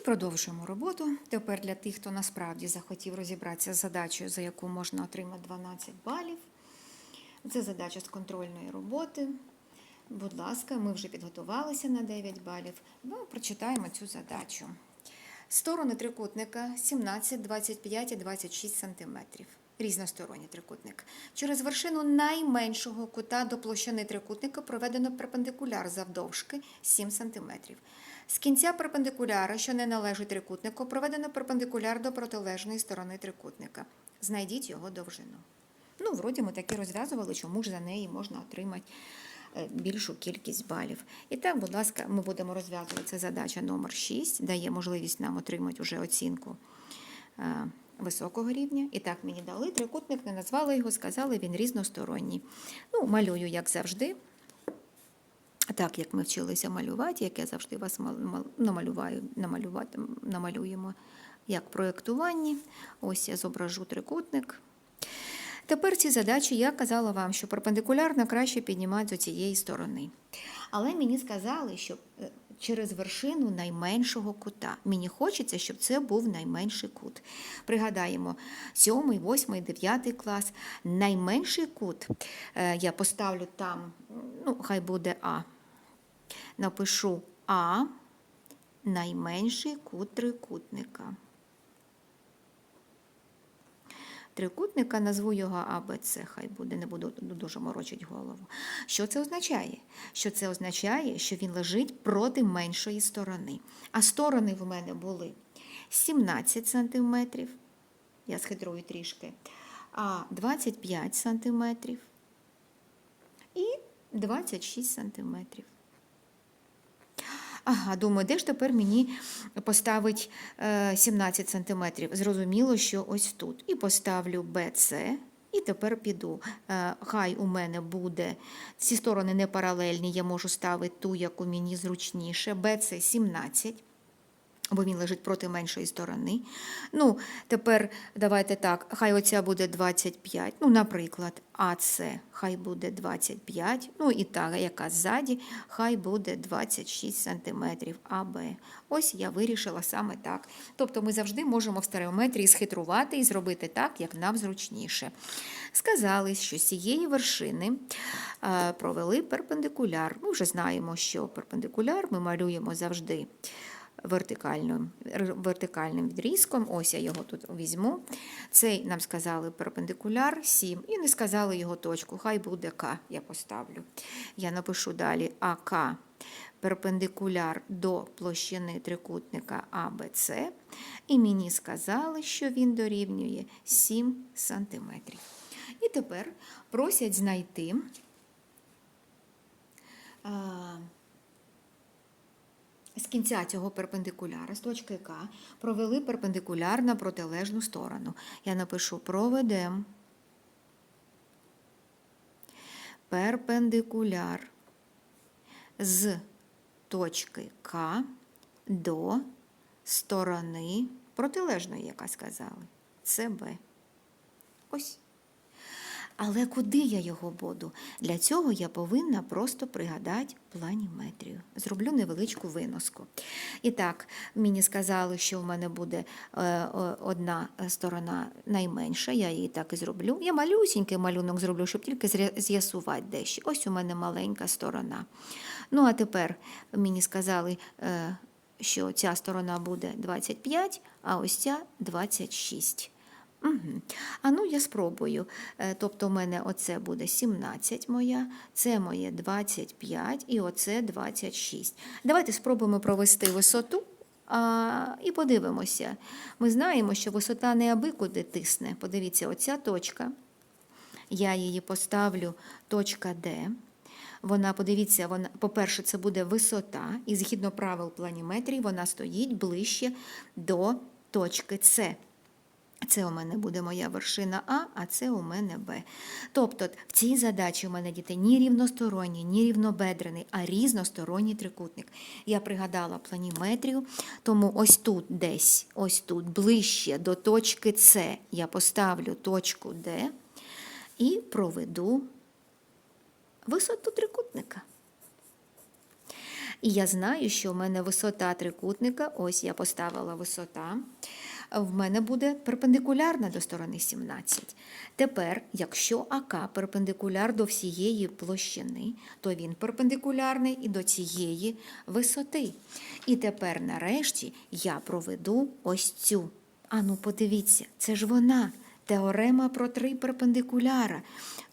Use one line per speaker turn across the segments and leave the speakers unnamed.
І продовжуємо роботу. Тепер для тих, хто насправді захотів розібратися з задачею, за яку можна отримати 12 балів. Це задача з контрольної роботи. Будь ласка, ми вже підготувалися на 9 балів. Ну, прочитаємо цю задачу. Сторони трикутника 17, 25 і 26 см. Різносторонній трикутник. Через вершину найменшого кута до площини трикутника проведено перпендикуляр завдовжки 7 см. З кінця перпендикуляра, що не належить трикутнику, проведено перпендикуляр до протилежної сторони трикутника. Знайдіть його довжину. Ну, вроді ми таки розв'язували, чому ж за неї можна отримати е, більшу кількість балів. І так, будь ласка, ми будемо розв'язувати. Це задача номер 6, дає можливість нам отримати вже оцінку е, високого рівня. І так мені дали трикутник, не назвали його, сказали, він різносторонній. Ну, малюю, як завжди. Так, як ми вчилися малювати, як я завжди вас мал- мал- намалюваю, намалювати, намалюємо як проєктуванні. Ось я зображу трикутник. Тепер ці задачі я казала вам, що перпендикулярно краще піднімати з цієї сторони. Але мені сказали, що е, через вершину найменшого кута. Мені хочеться, щоб це був найменший кут. Пригадаємо, 7, 8, 9 клас. Найменший кут е, я поставлю там, ну, хай буде А. Напишу А, найменший кут трикутника. Трикутника, назву його АБЦ, хай буде, не буду дуже морочити голову. Що це означає? Що це означає, що він лежить проти меншої сторони. А сторони в мене були 17 см, я схитрую трішки, а 25 см і 26 см. Ага, думаю, де ж тепер мені поставить е, 17 см? Зрозуміло, що ось тут. І поставлю BC, і тепер піду. Е, Хай у мене буде, ці сторони не паралельні, я можу ставити ту, яку мені зручніше. BC 17. Бо він лежить проти меншої сторони. Ну, тепер давайте так, хай оця буде 25, ну, наприклад, АЦ хай буде 25, ну і та, яка ззаді, хай буде 26 см АБ. Ось я вирішила саме так. Тобто ми завжди можемо в стереометрії схитрувати і зробити так, як нам зручніше. Сказали, що з цієї вершини провели перпендикуляр. Ми вже знаємо, що перпендикуляр ми малюємо завжди вертикальним, вертикальним відрізком. Ось я його тут візьму. Цей нам сказали перпендикуляр 7 і не сказали його точку. Хай буде К, я поставлю. Я напишу далі АК перпендикуляр до площини трикутника АБЦ. І мені сказали, що він дорівнює 7 см. І тепер просять знайти. З кінця цього перпендикуляра, з точки К, провели перпендикуляр на протилежну сторону. Я напишу проведем перпендикуляр з точки К до сторони протилежної, яка сказали, це Б. Ось. Але куди я його буду? Для цього я повинна просто пригадати планіметрію. Зроблю невеличку виноску. І так, мені сказали, що в мене буде е, одна сторона найменша, я її так і зроблю. Я малюсінький малюнок зроблю, щоб тільки з'ясувати дещо. Ось у мене маленька сторона. Ну, а тепер мені сказали, е, що ця сторона буде 25, а ось ця 26. Угу. А ну я спробую. Е, Тобто, в мене оце буде 17 моя, це моє 25 і оце 26. Давайте спробуємо провести висоту а, і подивимося. Ми знаємо, що висота не аби куди тисне. Подивіться, оця точка. Я її поставлю точка Д. Вона, подивіться, вона, по-перше, це буде висота, і згідно правил планіметрії, вона стоїть ближче до точки С. Це у мене буде моя вершина А, а це у мене Б. Тобто в цій задачі у мене діти ні рівносторонній, ні рівнобедрений, а різносторонній трикутник. Я пригадала планіметрію, тому ось тут десь, ось тут, ближче до точки С, я поставлю точку Д і проведу висоту трикутника. І я знаю, що в мене висота трикутника, ось я поставила висота, в мене буде перпендикулярна до сторони 17. Тепер, якщо АК перпендикуляр до всієї площини, то він перпендикулярний і до цієї висоти. І тепер, нарешті, я проведу ось цю. Ану, подивіться, це ж вона. Теорема про три перпендикуляра.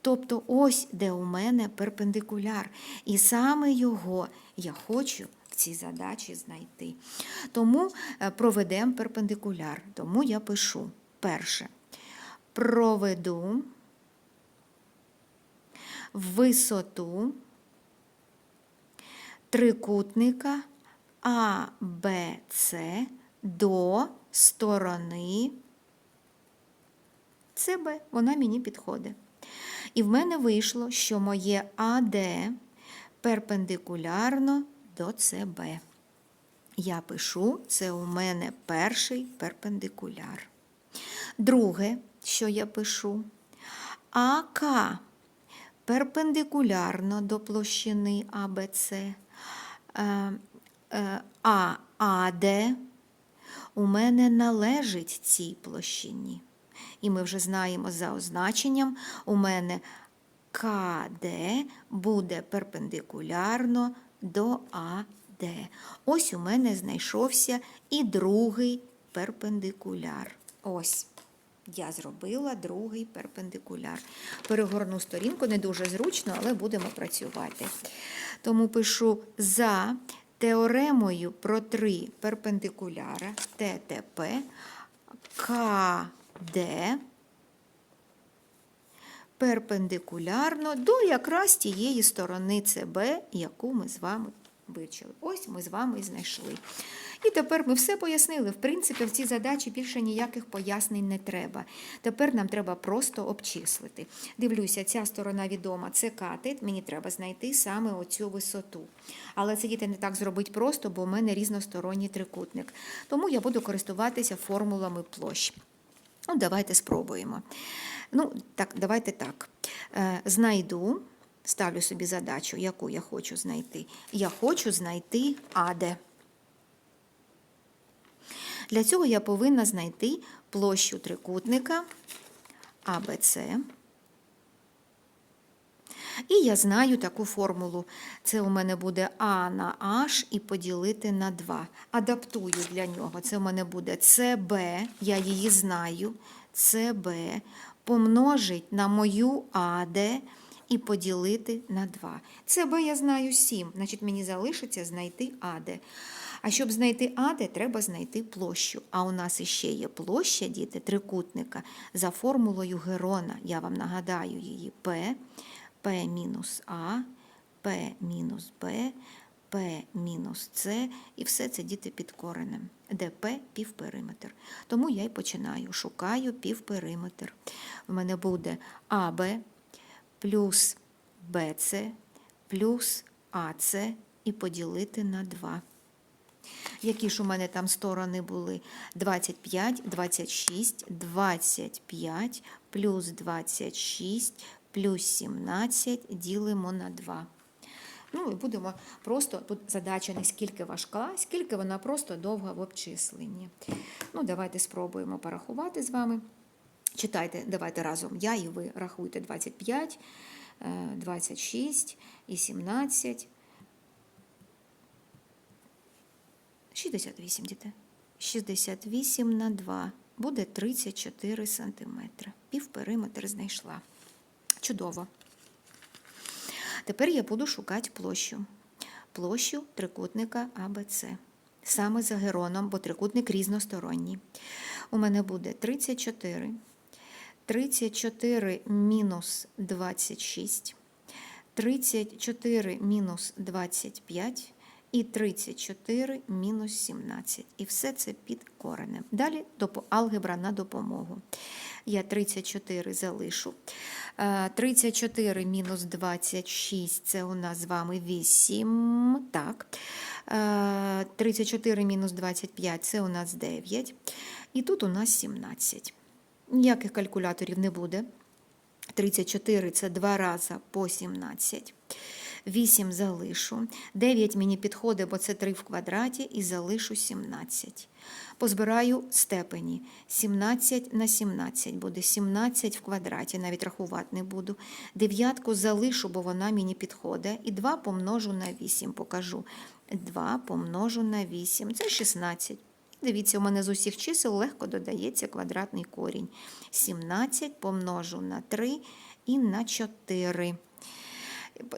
Тобто ось де у мене перпендикуляр. І саме його я хочу в цій задачі знайти. Тому е, проведемо перпендикуляр. Тому я пишу перше. Проведу висоту трикутника А, Б, С до сторони СБ. Вона мені підходить. І в мене вийшло, що моє АД перпендикулярно до СБ. Я пишу, це у мене перший перпендикуляр. Друге, що я пишу, АК перпендикулярно до площини АБЦ, е, е, а АД у мене належить цій площині. І ми вже знаємо за означенням, у мене КД буде перпендикулярно до АД. Ось у мене знайшовся і другий перпендикуляр. Ось. Я зробила другий перпендикуляр. Перегорну сторінку, не дуже зручно, але будемо працювати. Тому пишу за теоремою про три перпендикуляра ТТП КД перпендикулярно до якраз тієї сторони ЦБ, яку ми з вами вивчили. Ось ми з вами і знайшли. І тепер ми все пояснили. В принципі, в цій задачі більше ніяких пояснень не треба. Тепер нам треба просто обчислити. Дивлюся, ця сторона відома, це катет, мені треба знайти саме оцю висоту. Але це діти не так зробить просто, бо у мене різносторонній трикутник. Тому я буду користуватися формулами площ. Ну, давайте спробуємо. Ну, так, давайте так. Е, Знайду, ставлю собі задачу, яку я хочу знайти. Я хочу знайти АД. Для цього я повинна знайти площу трикутника АБЦ. І я знаю таку формулу. Це у мене буде А на H і поділити на 2. Адаптую для нього. Це у мене буде CB, я її знаю. CB помножить на мою АД і поділити на 2. CB я знаю 7, значить мені залишиться знайти АД. А щоб знайти АД, треба знайти площу. А у нас іще є площа, діти, трикутника за формулою Герона. Я вам нагадаю її P, P мінус А, P мінус Б, P мінус С, і все це діти під коренем, де P – півпериметр. Тому я й починаю, шукаю півпериметр. В мене буде АБ плюс БЦ плюс АЦ і поділити на 2. Які ж у мене там сторони були? 25, 26, 25 плюс 26 плюс 17 ділимо на 2. Ну і будемо просто, тут задача не скільки важка, скільки вона просто довга в обчисленні. Ну, давайте спробуємо порахувати з вами. Читайте, давайте разом. Я і ви рахуйте 25, е, 26 і 17. 68, діти. 68 на 2 буде 34 сантиметри. Півпериметр знайшла. Чудово. Тепер я буду шукати площу. Площу трикутника АБЦ. Саме за героном, бо трикутник різносторонній. У мене буде 34. 34 мінус 26. 34 мінус 25 і 34 мінус 17. І все це під коренем. Далі алгебра на допомогу. Я 34 залишу. 34 мінус 26 це у нас з вами 8. Так. 34 мінус 25 це у нас 9. І тут у нас 17. Ніяких калькуляторів не буде. 34 це 2 рази по 17. 8 залишу. 9 мені підходить, бо це 3 в квадраті, і залишу 17. Позбираю степені. 17 на 17 буде 17 в квадраті, навіть рахувати не буду. Дев'ятку залишу, бо вона мені підходить. І 2 помножу на 8, покажу. 2 помножу на 8, це 16. Дивіться, у мене з усіх чисел легко додається квадратний корінь. 17 помножу на 3 і на 4.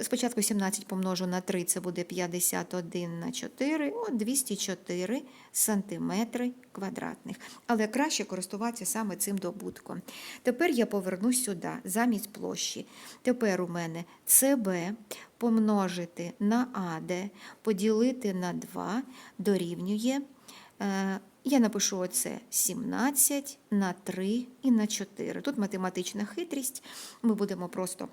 Спочатку 17 помножу на 3, це буде 51 на 4, о, 204 сантиметри квадратних. Але краще користуватися саме цим добутком. Тепер я повернусь сюди, замість площі. Тепер у мене СБ помножити на АД, поділити на 2 дорівнює. е, Я напишу оце 17 на 3 і на 4. Тут математична хитрість. Ми будемо просто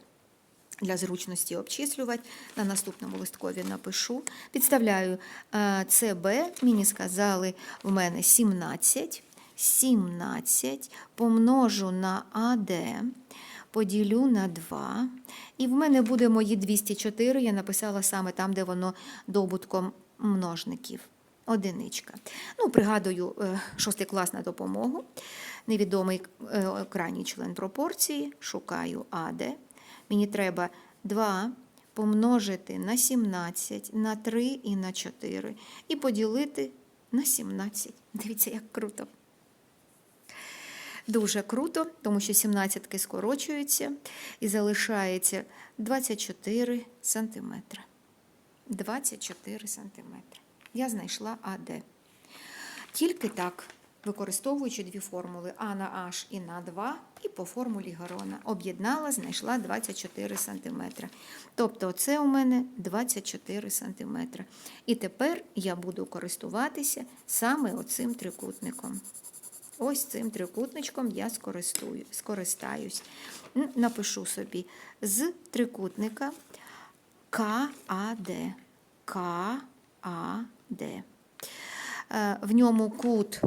для зручності обчислювати. На наступному листкові напишу. Підставляю е, ЦБ, мені сказали, в мене 17. 17 помножу на АД, поділю на 2. І в мене буде мої 204, я написала саме там, де воно добутком множників. Одиничка. Ну, пригадую, е, шостий клас на допомогу. Невідомий е, крайній член пропорції. Шукаю АД. Мені треба 2 помножити на 17, на 3 і на 4. І поділити на 17. Дивіться, як круто. Дуже круто, тому що 17 скорочуються і залишається 24 сантиметри. 24 сантиметри. Я знайшла АД. Тільки так, використовуючи дві формули А на H і на 2, і по формулі Гарона. Об'єднала, знайшла 24 см. Тобто це у мене 24 см. І тепер я буду користуватися саме оцим трикутником. Ось цим трикутничком я скористаюсь. Напишу собі з трикутника КАД. КАД. Е, В ньому кут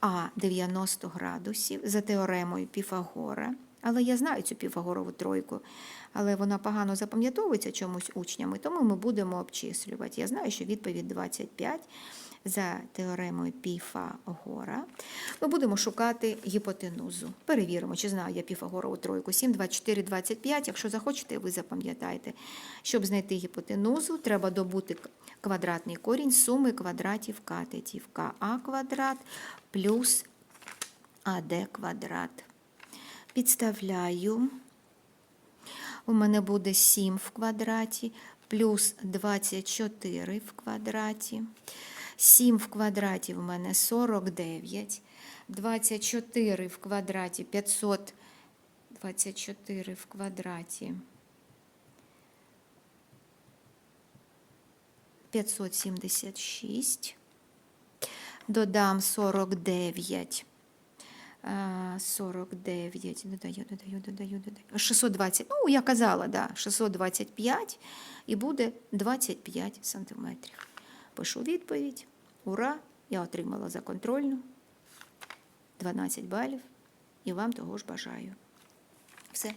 А 90 градусів за теоремою Піфагора. Але я знаю цю Піфагорову тройку, але вона погано запам'ятовується чомусь учнями, тому ми будемо обчислювати. Я знаю, що відповідь 25 за теоремою Піфагора. Ми будемо шукати гіпотенузу. Перевіримо, чи знаю я Піфагорову тройку. 7, 24, 25. Якщо захочете, ви запам'ятаєте. Щоб знайти гіпотенузу, треба добути квадратний корінь суми квадратів катетів. КА квадрат плюс АД квадрат. Підставляю. У мене буде 7 в квадраті плюс 24 в квадраті. 7 в квадраті в мене 49. 24 в квадраті 500. 24 в квадраті. 576. Додам 49. А, 49, додаю, додаю, додаю, додаю. 620, ну, я казала, да, 625 і буде 25 сантиметрів. Пишу відповідь. Ура! Я отримала за контрольну 12 балів і вам того ж бажаю. Все.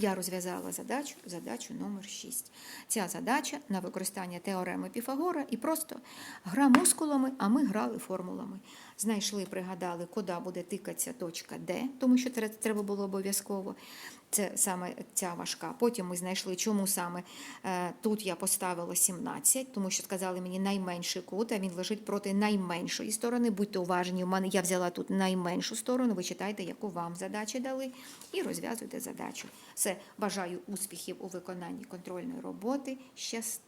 Я розв'язала задачу, задачу номер 6. Ця задача на використання теореми Піфагора і просто гра мускулами, а ми грали формулами. Знайшли, пригадали, куди буде тикатися точка Д, тому що тре- треба було обов'язково. Це саме ця важка. Потім ми знайшли, чому саме е, тут я поставила 17, тому що сказали мені найменший кут, а він лежить проти найменшої сторони. Будьте уважні, мене я взяла тут найменшу сторону. Ви читайте, яку вам задачі дали, і розв'язуйте задачу. Все, бажаю успіхів у виконанні контрольної роботи. Щасти!